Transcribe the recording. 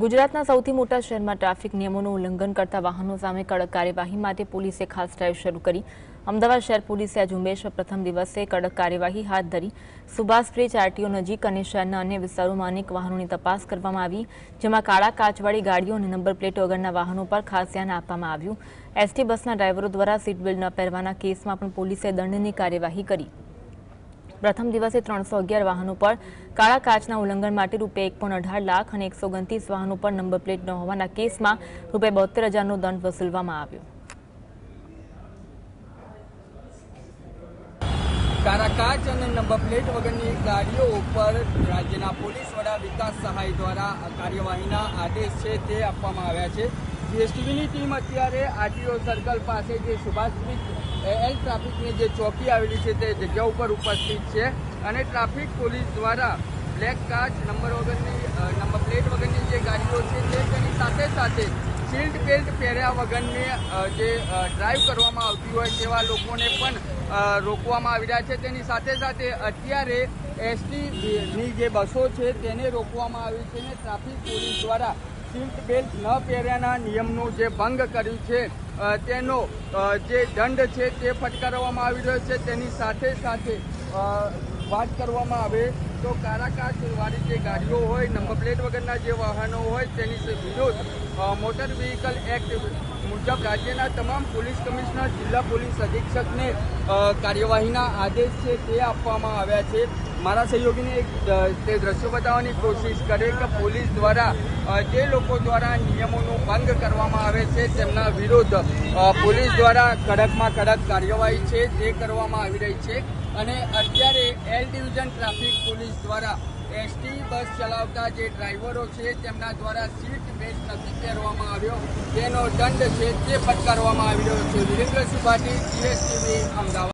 ગુજરાતના સૌથી મોટા શહેરમાં ટ્રાફિક નિયમોનું ઉલ્લંઘન કરતા વાહનો સામે કડક કાર્યવાહી માટે પોલીસે ખાસ ડ્રાઈવ શરૂ કરી. અમદાવાદ શહેર પોલીસે આ ઝુંબેશ પ્રથમ દિવસે કડક કાર્યવાહી હાથ ધરી. સુભાષ બ્રિજ, આરટીઓ નજીક અને શહેરના અન્ય વિસ્તારોમાં અનેક વાહનોની તપાસ કરવામાં આવી, જેમાં કાળા કાચવાળી ગાડીઓ અને નંબર પ્લેટ વગરના વાહનો પર ખાસ ધ્યાન આપવામાં આવ્યું. એસટી બસના ડ્રાઈવરો દ્વારા સીટ બેલ્ટ ન પહેરવાના કેસમાં પણ પોલીસે દંડની કાર્યવાહી કરી. પ્રથમ દિવસે ત્રણસો અગિયાર વાહનો પર કાળા કાચના ઉલ્લંઘન માટે રૂપિયા એક પોઈન્ટ અઢાર લાખ અને એકસો ઓગણત્રીસ વાહનો પર નંબર પ્લેટ ન હોવાના કેસમાં રૂપિયા બોતેર હજારનો દંડ વસૂલવામાં આવ્યો. કાળા કાચ અને નંબર પ્લેટ વગરની ગાડીઓ ઉપર રાજ્યના પોલીસ વડા વિકાસ સહાય દ્વારા કાર્યવાહીના આદેશ છે તે આપવામાં આવ્યા છે. જીએસટીવીની ટીમ અત્યારે આરટીઓ સર્કલ પાસે જે સુભાષ એલ ટ્રાફિકની જે ચોકી આવેલી છે તે જગ્યા ઉપર ઉપસ્થિત છે. અને ટ્રાફિક પોલીસ દ્વારા બ્લેક કાર્ડ નંબર વગરની નંબર પ્લેટ વગરની જે ગાડીઓ છે તે તેની સાથે સાથે સીલ્ડ બેલ્ટ પહેર્યા વગરની જે ડ્રાઈવ કરવામાં આવતી હોય તેવા લોકોને પણ રોકવામાં આવી રહ્યા છે. તેની સાથે સાથે અત્યારે એસટીની જે બસો છે તેને રોકવામાં આવી છે અને ટ્રાફિક પોલીસ દ્વારા સીટ બેલ્ટ ન પહેર્યાના નિયમનું જે ભંગ કર્યું છે તેનો જે દંડ છે તે ફટકારવામાં આવી રહ્યો છે. તેની સાથે સાથે વાત કરવામાં આવે તો કારાકાચ વાળી જે ગાડીઓ હોય, નંબર પ્લેટ વગરના જે વાહનો હોય, તેની વિરોધ મોટર વ્હીકલ એક્ટ મુજબ રાજ્યના તમામ પોલીસ કમિશનર, જિલ્લા પોલીસ અધિક્ષકને કાર્યવાહીના આદેશ છે તે આપવામાં આવ્યા છે. મારા સહયોગીને એક તે દ્રશ્યો બતાવવાની કોશિશ કરે કે પોલીસ દ્વારા જે લોકો દ્વારા નિયમોનું ભંગ કરવામાં આવે છે, તેમના વિરુદ્ધ પોલીસ દ્વારા કડકમાં કડક કાર્યવાહી છે તે કરવામાં આવી રહી છે. અને અત્યારે એલ ડિવિઝન ટ્રાફિક પોલીસ દ્વારા એસટી બસ ચલાવતા જે ડ્રાઈવરો છે, તેમના દ્વારા સીટ બેલ્ટ નથી પહેરવામાં આવ્યો. તેનો દંડ છે તે ફટકારવામાં આવી રહ્યો છે. વિરેન્દ્રસિંહ પાટીલ જીએસટીવી અમદાવાદ.